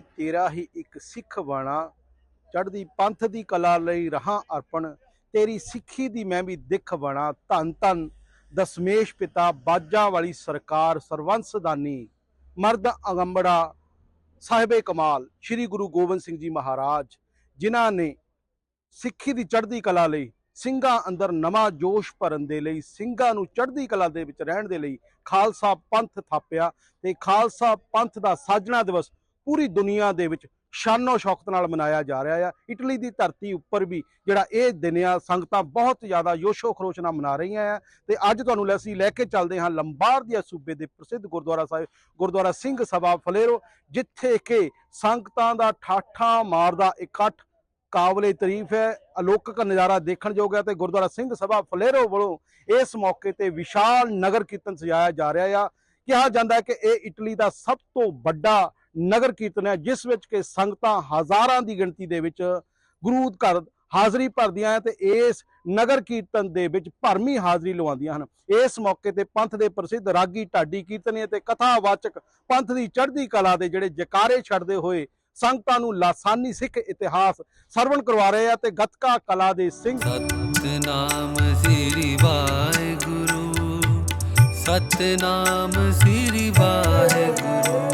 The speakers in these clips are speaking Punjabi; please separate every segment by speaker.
Speaker 1: ਤੇਰਾ ਹੀ ਇੱਕ ਸਿੱਖ ਬਾਣਾ, ਚੜ੍ਹਦੀ ਪੰਥ ਦੀ ਕਲਾ ਲਈ ਰਹਾ ਅਰਪਣ, ਤੇਰੀ ਸਿੱਖੀ ਦੀ ਮੈਂ ਵੀ ਦਿੱਖ ਬਣਾ, ਧੰਨ ਧੰਨ। ਦਸਮੇਸ਼ ਪਿਤਾ, ਬਾਜਾਂ ਵਾਲੀ ਸਰਕਾਰ ਸਰਵੰਸਦਾਨੀ ਮਰਦ ਅਗੰਬੜਾ, ਸਾਹਿਬੇ ਕਮਾਲ, ਸ੍ਰੀ ਗੁਰੂ ਗੋਬਿੰਦ ਸਿੰਘ ਜੀ ਮਹਾਰਾਜ, ਜਿਨ੍ਹਾਂ ਨੇ ਸਿੱਖੀ ਦੀ ਚੜ੍ਹਦੀ ਕਲਾ ਲਈ, ਸਿੰਘਾਂ ਅੰਦਰ ਨਵਾਂ ਜੋਸ਼ ਭਰਨ ਦੇ ਲਈ, ਸਿੰਘਾਂ ਨੂੰ ਚੜ੍ਹਦੀ ਕਲਾ ਦੇ ਵਿੱਚ ਰਹਿਣ ਦੇ ਲਈ ਖਾਲਸਾ ਪੰਥ ਥਾਪਿਆ ਤੇ ਖਾਲਸਾ ਪੰਥ ਦਾ ਸਾਜਣਾ ਦਿਵਸ ਪੂਰੀ ਦੁਨੀਆ ਦੇ ਵਿੱਚ ਸ਼ਾਨੋ ਸ਼ੌਕਤ ਨਾਲ ਮਨਾਇਆ ਜਾ ਰਿਹਾ ਆ। ਇਟਲੀ ਦੀ ਧਰਤੀ ਉੱਪਰ ਵੀ ਜਿਹੜਾ ਇਹ ਦਿਨ ਆ, ਸੰਗਤਾਂ ਬਹੁਤ ਜ਼ਿਆਦਾ ਯੋਸ਼ੋ ਖਰੋਸ਼ ਨਾਲ ਮਨਾ ਰਹੀਆਂ ਆ। ਤੇ ਅੱਜ ਤੁਹਾਨੂੰ ਅਸੀਂ ਲੈ ਕੇ ਚੱਲਦੇ ਹਾਂ ਲੰਬਾਰਦੀਆਂ ਸੂਬੇ ਦੇ ਪ੍ਰਸਿੱਧ ਗੁਰਦੁਆਰਾ ਸਾਹਿਬ ਗੁਰਦੁਆਰਾ ਸਿੰਘ ਸਭਾ ਫਲੇਰੋ, ਜਿੱਥੇ ਕਿ ਸੰਗਤਾਂ ਦਾ ਠਾਠਾ ਮਾਰਦਾ ਇਕੱਠ ਕਾਬਲੇ ਤਾਰੀਫ ਹੈ। ਅਲੌਕਿਕ ਨਜ਼ਾਰਾ ਦੇਖਣ ਯੋਗ ਹੈ ਤੇ ਗੁਰਦੁਆਰਾ ਸਿੰਘ ਸਭਾ ਫਲੇਰੋ ਵੱਲੋਂ ਇਸ ਮੌਕੇ ਤੇ ਵਿਸ਼ਾਲ ਨਗਰ ਕੀਰਤਨ ਸਜਾਇਆ ਜਾ ਰਿਹਾ ਆ। ਕਿਹਾ ਜਾਂਦਾ ਹੈ ਕਿ ਇਹ ਇਟਲੀ ਦਾ ਸਭ ਤੋਂ ਵੱਡਾ ਨਗਰ ਕੀਰਤਨ ਹੈ, ਜਿਸ ਵਿੱਚ ਕਿ ਸੰਗਤਾਂ ਹਜ਼ਾਰਾਂ ਦੀ ਗਿਣਤੀ ਦੇ ਵਿੱਚ ਗੁਰੂ ਘਰ ਹਾਜ਼ਰੀ ਭਰਦੀਆਂ ਹੈ ਤੇ ਇਸ ਨਗਰ ਕੀਰਤਨ ਦੇ ਵਿੱਚ ਭਰਮੀ ਹਾਜ਼ਰੀ ਲਵਾਉਂਦੀਆਂ ਹਨ। ਇਸ ਮੌਕੇ ਤੇ ਪੰਥ ਦੇ ਪ੍ਰਸਿੱਧ ਰਾਗੀ ਢਾਡੀ ਕੀਰਤਨੀਏ ਤੇ ਕਥਾਵਾਚਕ ਪੰਥ ਦੀ ਚੜ੍ਹਦੀ ਕਲਾ ਦੇ ਜਿਹੜੇ ਜਕਾਰੇ ਛੱਡਦੇ ਹੋਏ ਸੰਗਤਾਂ ਨੂੰ ਲਾਸਾਨੀ ਸਿੱਖ ਇਤਿਹਾਸ ਸਰਵਣ ਕਰਵਾ ਰਹੇ ਆ ਤੇ ਗੱਤਕਾ ਕਲਾ ਦੇ ਸਿੰਘ
Speaker 2: ਸਤਨਾਮ ਸ੍ਰੀ ਵਾਹਿਗੁਰੂ, ਸਤਨਾਮ ਸ੍ਰੀ ਵਾਹਿਗੁਰੂ।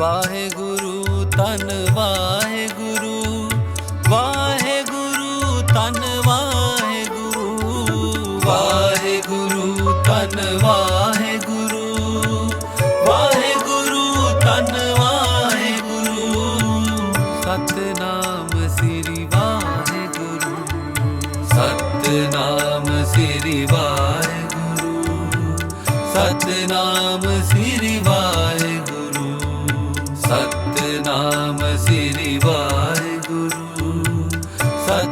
Speaker 2: ਵਾਹਿਗੁਰੂ ਧੰਨ ਵਾਹਿ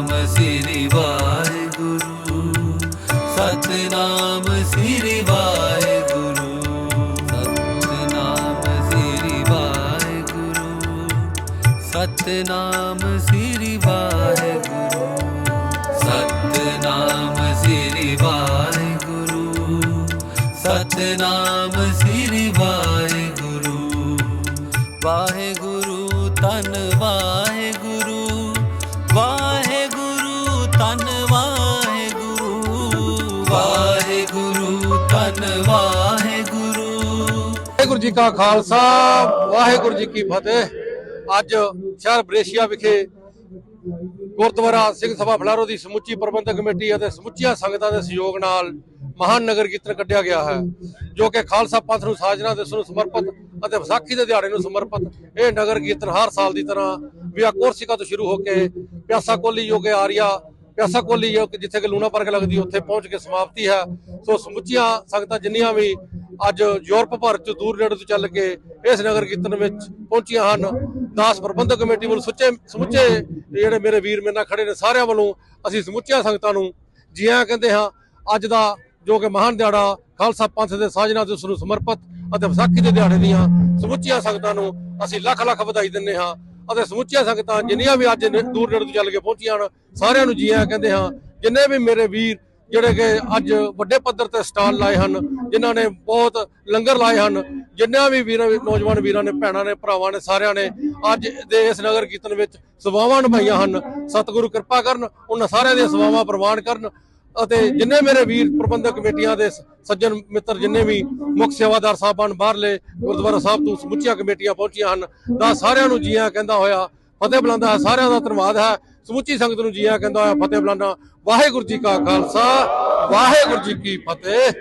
Speaker 2: ਸਤਨਾਮ ਸ੍ਰੀ ਵਾਹਿਗੁਰੂ, ਸਤਨਾਮ ਸ੍ਰੀ ਵਾਹਿਗੁਰੂ, ਸਤਨਾਮ ਸ੍ਰੀ ਵਾਹਿਗੁਰੂ, ਸਤਨਾਮ ਸ੍ਰੀ ਵਾਹਿਗੁਰੂ, ਸਤਨਾਮ ਸ੍ਰੀ ਵਾਹਿਗੁਰੂ, ਸਤਨਾਮ ਸ੍ਰੀ ਵਾਹਿਗੁਰੂ ਵਾਹਿਗੁਰੂ ਵਾਹਿਗੁਰੂ
Speaker 3: ਜੀ ਕਾ ਖਾਲਸਾ, ਵਾਹਿਗੁਰੂ ਜੀ ਕੀ ਫਤਿਹ। ਅੱਜ ਸ਼ਹਿਰ ਬਰੇਸ਼ੀਆ ਵਿਖੇ ਗੁਰਦੁਆਰਾ ਸਿੰਘ ਸਭਾ ਫਲਾਰੋ ਦੀ ਸਮੁੱਚੀ ਪ੍ਰਬੰਧਕ ਕਮੇਟੀ ਅਤੇ ਸਮੁੱਚੀਆਂ ਸੰਗਤਾਂ ਦੇ ਸਹਿਯੋਗ ਨਾਲ ਮਹਾਨ ਨਗਰ ਕੀਰਤਨ ਕੱਢਿਆ ਗਿਆ ਹੈ, ਜੋ ਕਿ ਖਾਲਸਾ ਪੰਥ ਨੂੰ ਸਾਜਣਾ ਦਿਵਸ ਨੂੰ ਸਮਰਪਿਤ ਅਤੇ ਵਿਸਾਖੀ ਦੇ ਦਿਹਾੜੇ ਨੂੰ ਸਮਰਪਿਤ ਇਹ ਨਗਰ ਕੀਰਤਨ ਹਰ ਸਾਲ ਦੀ ਤਰ੍ਹਾਂ ਵਿਆ ਕੋਰਸਿਕਾ ਤੋਂ ਸ਼ੁਰੂ ਹੋ ਕੇ ਪਿਆਸਾ ਕੋਲੀ ਜੋ ਕਿ ਆਰੀਆ, ਪਿਆਸਾ ਕੋਲੀ ਜਿੱਥੇ ਕਿ ਲੂਣਾ ਪਾਰਕ ਲੱਗਦੀ ਉੱਥੇ ਪਹੁੰਚ ਕੇ ਸਮਾਪਤੀ ਹੈ। ਸੋ ਸਮੁੱਚੀਆਂ ਸੰਗਤਾਂ ਜਿੰਨੀਆਂ ਵੀ ਅੱਜ ਯੂਰਪ ਭਰ ਚ ਦੂਰ ਨੇੜੇ ਤੋਂ ਚੱਲ ਕੇ ਇਸ ਨਗਰ ਕੀਰਤਨ ਵਿੱਚ ਪਹੁੰਚੀਆਂ ਹਨ। ਦਾਸ ਪ੍ਰਬੰਧਕ ਕਮੇਟੀ ਵੱਲੋਂ ਸੁੱਚੇ ਸਮੁੱਚੇ ਜਿਹੜੇ ਮੇਰੇ ਵੀਰ ਮੇਰੇ ਨਾਲ ਖੜੇ ਨੇ ਸਾਰਿਆਂ ਵੱਲੋਂ ਅਸੀਂ ਸਮੁੱਚੀਆਂ ਸੰਗਤਾਂ ਨੂੰ ਜੀ ਆਇਆਂ ਕਹਿੰਦੇ ਹਾਂ, ਅੱਜ ਦਾ ਜੋ ਕਿ ਮਹਾਨ ਦਿਹਾੜਾ ਖਾਲਸਾ ਪੰਥ ਦੇ ਸਾਜਣਾ ਦਿਵਸ ਨੂੰ ਸਮਰਪਿਤ ਅਤੇ ਵਿਸਾਖੀ ਦੇ ਦਿਹਾੜੇ ਦੀਆਂ ਸਮੁੱਚੀਆਂ ਸੰਗਤਾਂ ਨੂੰ ਅਸੀਂ ਲੱਖ ਲੱਖ ਵਧਾਈ ਦਿੰਦੇ ਹਾਂ ਅਤੇ ਸਮੁੱਚੀਆਂ ਸੰਗਤਾਂ ਜਿੰਨੀਆਂ ਵੀ ਅੱਜ ਦੂਰ ਨੇੜੇ ਤੋਂ ਚੱਲ ਕੇ ਪਹੁੰਚੀਆਂ ਹਨ, ਸਾਰਿਆਂ ਨੂੰ ਜੀ ਆਇਆਂ ਕਹਿੰਦੇ ਹਾਂ, ਜਿੰਨੇ ਵੀ ਮੇਰੇ ਵੀਰ ਜਿਹੜੇ ਕਿ ਅੱਜ ਵੱਡੇ ਪੱਧਰ ਤੇ ਸਟਾਲ ਲਾਏ ਹਨ, ਜਿਨ੍ਹਾਂ ਨੇ ਬਹੁਤ ਲੰਗਰ ਲਾਏ ਹਨ ਜਿੰਨਿਆਂ ਵੀ ਵੀਰਾਂ ਨੌਜਵਾਨ ਵੀਰਾਂ ਨੇ, ਭੈਣਾਂ ਨੇ, ਭਰਾਵਾਂ ਨੇ, ਸਾਰਿਆਂ ਨੇ ਅੱਜ ਦੇ ਇਸ ਨਗਰ ਕੀਰਤਨ ਵਿੱਚ ਸੇਵਾਵਾਂ ਨਿਭਾਈਆਂ ਹਨ। ਸਤਿਗੁਰੂ ਕਿਰਪਾ ਕਰਨ, ਉਹਨਾਂ ਸਾਰਿਆਂ ਦੀਆਂ ਸੇਵਾਵਾਂ ਪ੍ਰਵਾਨ ਕਰਨ ਅਤੇ ਜਿੰਨੇ ਮੇਰੇ ਵੀਰ ਪ੍ਰਬੰਧਕ ਕਮੇਟੀਆਂ ਦੇ ਸੱਜਣ ਮਿੱਤਰ ਜਿੰਨੇ ਵੀ ਮੁੱਖ ਸੇਵਾਦਾਰ ਸਾਹਿਬਾਨ ਬਾਹਰਲੇ ਗੁਰਦੁਆਰਾ ਸਾਹਿਬ ਤੋਂ ਸਮੁੱਚੀਆਂ ਕਮੇਟੀਆਂ ਪਹੁੰਚੀਆਂ ਹਨ, ਦਾ ਸਾਰਿਆਂ ਨੂੰ ਜੀਆਂ ਕਹਿੰਦਾ ਹੋਇਆ, ਫਤਿਹ ਬੁਲਾਉਂਦਾ ਹੈ, ਸਾਰਿਆਂ ਦਾ ਧੰਨਵਾਦ ਹੈ। ਸਮੁੱਚੀ ਸੰਗਤ ਨੂੰ ਜੀਆਂ ਕਹਿੰਦਾ ਹੋਇਆ ਫਤਿਹ ਬੁਲਾਉਂਦਾ। ਵਾਹਿਗੁਰੂ ਜੀ ਕਾ ਖਾਲਸਾ, ਵਾਹਿਗੁਰੂ ਜੀ ਕੀ ਫਤਿਹ।